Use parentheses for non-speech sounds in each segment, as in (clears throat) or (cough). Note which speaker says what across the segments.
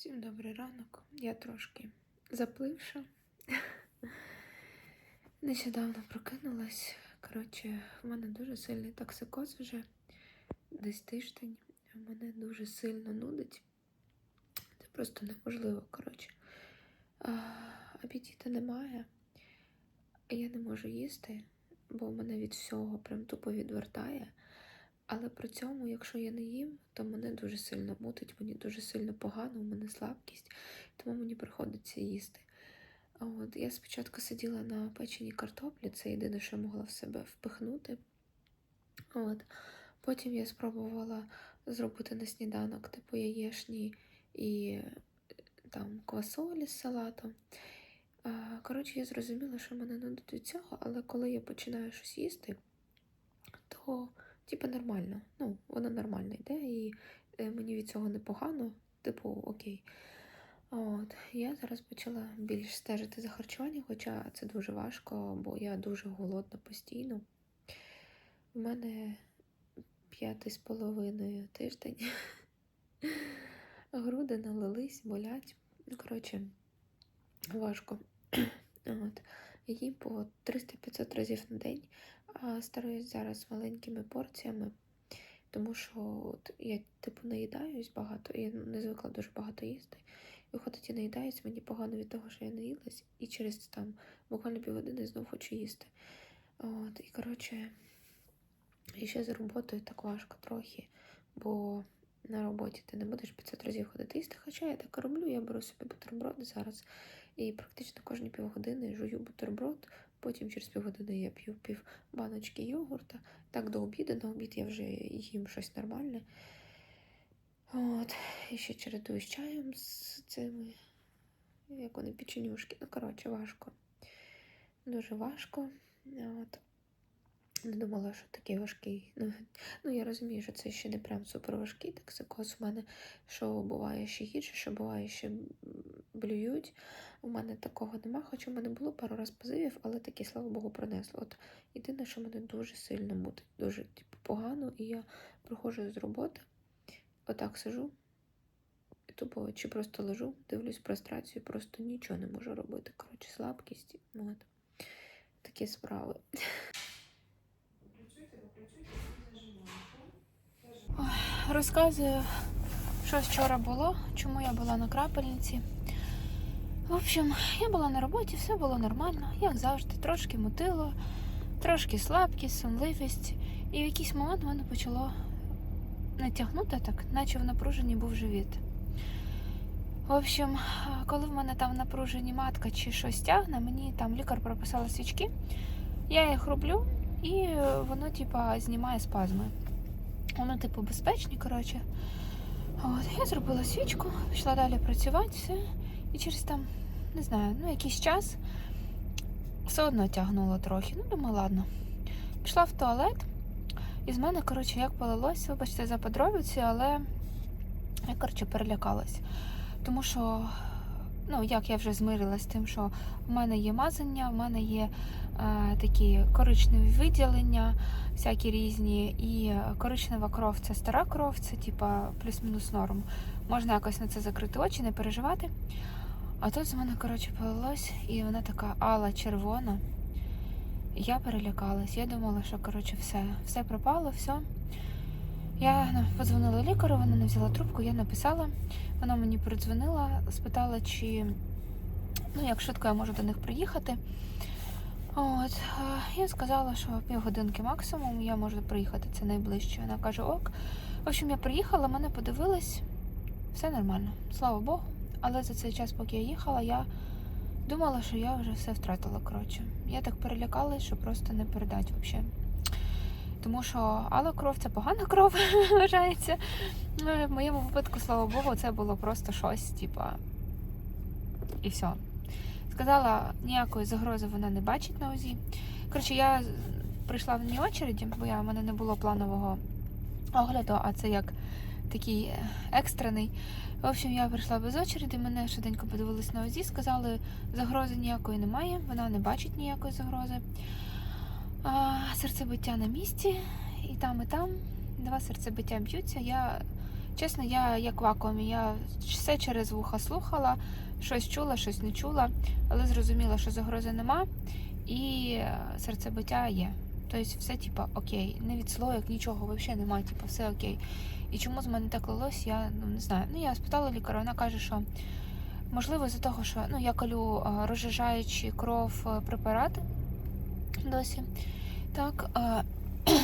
Speaker 1: Всім добрий ранок. Я трошки запливша. (laughs) Нещодавно прокинулась. Коротше, в мене дуже сильний токсикоз вже десь тиждень. Мене дуже сильно нудить. Це просто неможливо. Коротше, апетиту немає. Я не можу їсти, бо мене від всього прям тупо відвертає. Але при цьому, якщо я не їм, то мене дуже сильно мутить, мені дуже сильно погано, у мене слабкість, тому мені приходиться їсти. От, я спочатку сиділа на печеній картоплі, це єдине, що я могла в себе впихнути. От. Потім я спробувала зробити на сніданок типу яєшні і там квасолі з салатом. Коротше, я зрозуміла, що мене нудить від цього, але коли я починаю щось їсти, то типу нормально. Ну, воно нормально йде, і е, мені від цього непогано, типу, окей. От, я зараз почала більш стежити за харчуванням, хоча це дуже важко, бо я дуже голодна постійно. У мене п'ятий з половиною тиждень. (laughs) Груди налились, болять. Ну, коротше, важко. (clears throat) От. Їм по 300-500 разів на день, стараюсь зараз маленькими порціями, тому що от я типу наїдаюсь багато, я не звикла дуже багато їсти. Виходить, я наїдаюсь, мені погано від того, що я наїлась, і через там буквально півгодини знов хочу їсти. От, і коротше, і ще з роботою так важко трохи, бо на роботі ти не будеш 500 разів ходити їсти. Хоча я так роблю, я беру собі бутерброди зараз і практично кожні півгодини жую бутерброд, потім через півгодини я п'ю пів баночки йогурта. Так до обіду, на обід я вже їм щось нормальне. От, і ще чередую з чаєм з цими, як вони печенюшки. Ну, коротше, важко. Дуже важко. От. Не думала, що такий важкий. Ну, ну, я розумію, що це ще не прям супер важкий токсикоз у мене, що буває ще гірше, що буває ще блюють. У мене такого нема, хоча в мене було пару раз позивів, але такі, слава Богу, пронесло. От єдине, що мене дуже сильно мутить, дуже типу, погано, і я приходжу з роботи, отак сижу, і тупо чи просто лежу, дивлюсь прострацію, просто нічого не можу робити. Коротше, слабкість. От. Такі справи. Розказую, що вчора було, чому я була на крапельниці. В общем, я була на роботі, все було нормально, як завжди, трошки мутило, трошки слабкість, сонливість. І в якийсь момент мене почало натягнути так, наче в напруженні був живіт. В общем, коли в мене там напружені матка чи щось тягне, мені там лікар прописала свічки, я їх роблю, і воно, типа, знімає спазми. Воно, типу, безпечні, коротше. От, я зробила свічку, пішла далі працювати, все. І через там, не знаю, ну якийсь час все одно тягнуло трохи. Ну, думаю, ладно. Пішла в туалет, і з мене, коротше, як полилось, вибачте за подробиці, але я, коротше, перелякалась. Тому що, ну, як я вже змирилась з тим, що в мене є мазання, в мене є е, такі коричневі виділення, всякі різні, і коричнева кров це стара кров, це типа плюс-мінус норм. Можна якось на це закрити очі, не переживати. А тут з мене, коротше, полилось, і вона така ала червона. Я перелякалась. Я думала, що коротше, все, все пропало, все. Я подзвонила лікарю, вона не взяла трубку, я написала. Вона мені передзвонила, спитала, чи ну, як швидко я можу до них приїхати. От, я сказала, що півгодинки максимум я можу приїхати, це найближче. Вона каже, ок. В общем, я приїхала, мене подивилась, все нормально, слава Богу. Але за цей час, поки я їхала, я думала, що я вже все втратила. коротше. Я так перелякалась, що просто не передать взагалі. Тому що але кров це погана кров, (laughs) вважається. Ну, В моєму випадку, слава Богу, це було просто щось, типа, і все. Сказала, ніякої загрози вона не бачить на УЗІ. Коротше, я прийшла в ній очереді, бо я, в мене не було планового огляду, а це як такий е, екстрений. В общем, я прийшла без очереді, мене швиденько подивились на УЗІ, сказали, загрози ніякої немає, вона не бачить ніякої загрози. Серцебиття на місці, і там, і там. Два серцебиття б'ються. Я Чесно, я як в вакуумі, я все через вуха слухала, щось чула, щось не чула, але зрозуміла, що загрози нема і е, серцебиття є. Тобто все типа окей, не відслоєк, нічого взагалі немає, типу, все окей. І чому з мене так лилось, я ну, не знаю. Ну, я спитала лікаря, вона каже, що можливо з-за того, що ну, я колю е, розжижаючи кров е, препарати досі. Так, (clears throat)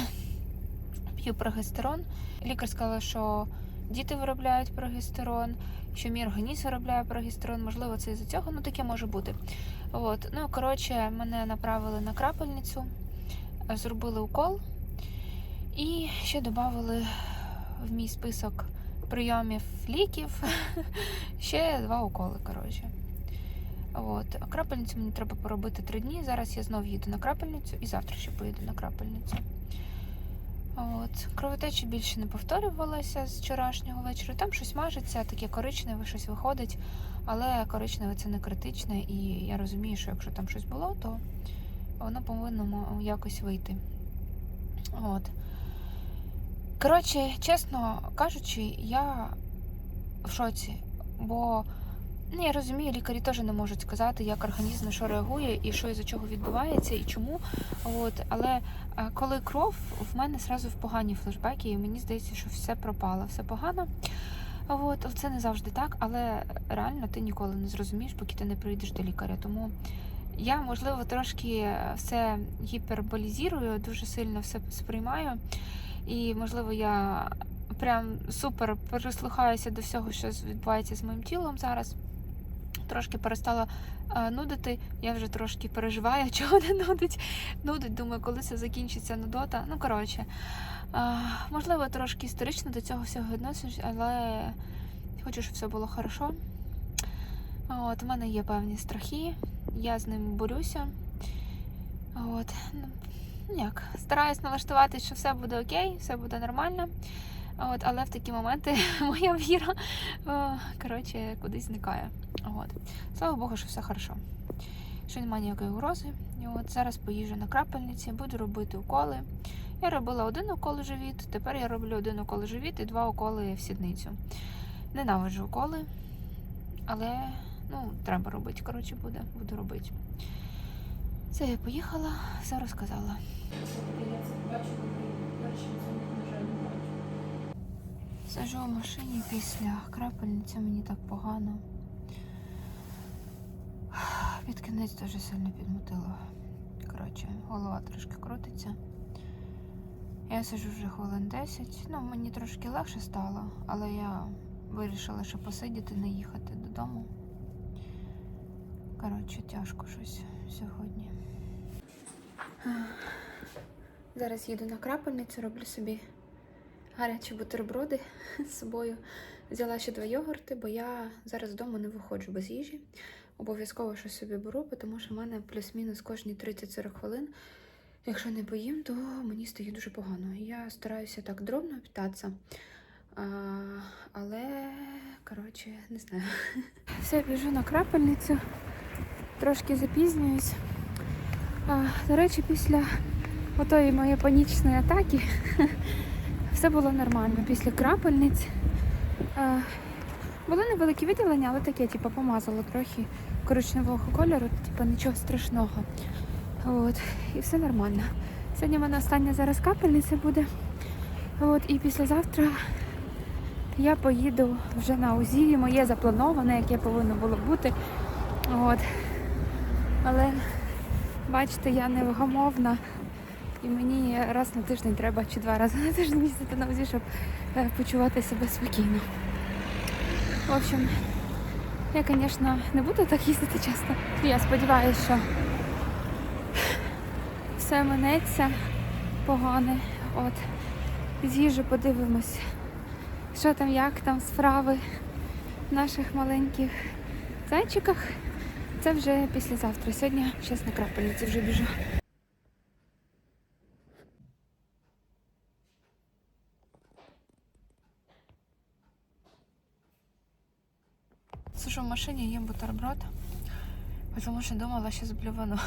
Speaker 1: п'ю прогестерон. Лікар сказала, що діти виробляють прогестерон, що мій організм виробляє прогестерон, можливо, це із-за цього, ну таке може бути. От. Ну, коротше, мене направили на крапельницю, зробили укол і ще додали в мій список прийомів ліків (laughs) ще два уколи. коротше. От. А крапельницю мені треба поробити три дні. Зараз я знов їду на крапельницю і завтра ще поїду на крапельницю. От. Кровотеча більше не повторювалася з вчорашнього вечора. Там щось мажеться, таке коричневе, щось виходить, але коричневе це не критичне, і я розумію, що якщо там щось було, то воно повинно якось вийти. От. Коротше, чесно кажучи, я в шоці, бо ну, я розумію, лікарі теж не можуть сказати, як організм на що реагує і що із-за чого відбувається, і чому. От, але е, коли кров, в мене зразу в погані флешбеки, і мені здається, що все пропало, все погано. От, це не завжди так, але реально ти ніколи не зрозумієш, поки ти не прийдеш до лікаря. Тому я, можливо, трошки все гіперболізірую, дуже сильно все сприймаю. І, можливо, я прям супер прислухаюся до всього, що відбувається з моїм тілом зараз. Трошки перестала е, нудити. Я вже трошки переживаю, (laughs) чого не нудить. Нудить, думаю, коли це закінчиться нудота. Ну, коротше, е, можливо, трошки історично до цього всього відносиш, але хочу, щоб все було хорошо. От, у мене є певні страхи, я з ним борюся. От, ну, як, стараюсь налаштувати, що все буде окей, все буде нормально. От, але в такі моменти (laughs) моя віра коротше, кудись зникає. От. Слава Богу, що все хорошо. Що немає ніякої угрози. І от зараз поїжджу на крапельниці, буду робити уколи. Я робила один укол живіт, тепер я роблю один укол живіт і два уколи в сідницю. Ненавиджу уколи, але ну, треба робити. Коротше, буде, буду робити. Це я поїхала, все розказала. Сижу в машині після крапельниці, мені так погано. Під кінець дуже сильно підмутило. Коротше, голова трошки крутиться. Я сижу вже хвилин 10. Ну, мені трошки легше стало, але я вирішила, що посидіти, не їхати додому. Коротше, тяжко щось сьогодні. Зараз їду на крапельницю, роблю собі гарячі бутерброди з собою. Взяла ще два йогурти, бо я зараз вдома не виходжу без їжі. Обов'язково щось собі беру, тому що в мене плюс-мінус кожні 30-40 хвилин. Якщо не поїм, то мені стає дуже погано. Я стараюся так дробно питатися. А, але, коротше, не знаю. (laughs) Все, біжу на крапельницю, трошки запізнююсь. А, до речі, після отої моєї панічної атаки (laughs) все було нормально. Після крапельниць а, були невеликі виділення, але таке, типу, помазало трохи коричневого кольору, типу нічого страшного. От, і все нормально. Сьогодні в мене остання зараз капельниця буде. От, і післязавтра я поїду вже на УЗІ, моє заплановане, яке повинно було бути. От. Але бачите, я невгамовна. І мені раз на тиждень треба чи два рази на тиждень їздити на УЗІ, щоб е, почувати себе спокійно. В общем, я, звісно, не буду так їздити часто. Я сподіваюся, що все минеться погане. От. З'їжджу, подивимось, що там, як там справи в наших маленьких зайчиках. Це вже післязавтра. Сьогодні зараз на крапельниці вже біжу. Сижу в машині, їм бутерброд, тому що думала, що зблювану.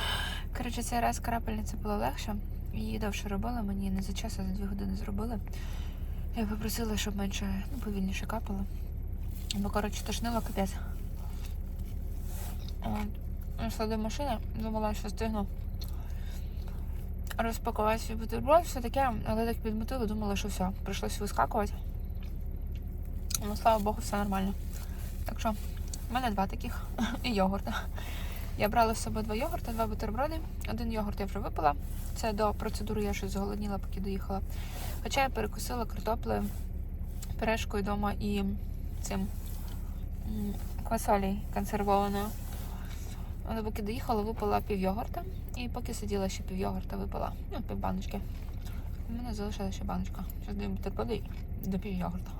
Speaker 1: (laughs) Коротше, цей раз крапельниця була легша. Її довше робили, мені не за час, а за дві години зробили. Я попросила, щоб менше ну, повільніше капало. Бо, коротше, тошнило капець. Йшла до машини, думала, що встигну розпакувати свій бутерброд, все таке, але так підмотила, думала, що все, прийшлося вискакувати. Ну, слава Богу, все нормально. Так що, в мене два таких і йогурта. Я брала з собою два йогурти, два бутерброди. Один йогурт я вже випила. Це до процедури я щось зголодніла, поки доїхала. Хоча я перекусила картоплею, пюрешкою вдома і цим м, квасолею консервованою. Але поки доїхала, випила пів йогурта. І поки сиділа, ще пів йогурта випила. Ну, пів баночки. У мене залишилася ще баночка. Зараз бутерброди до пів йогурта.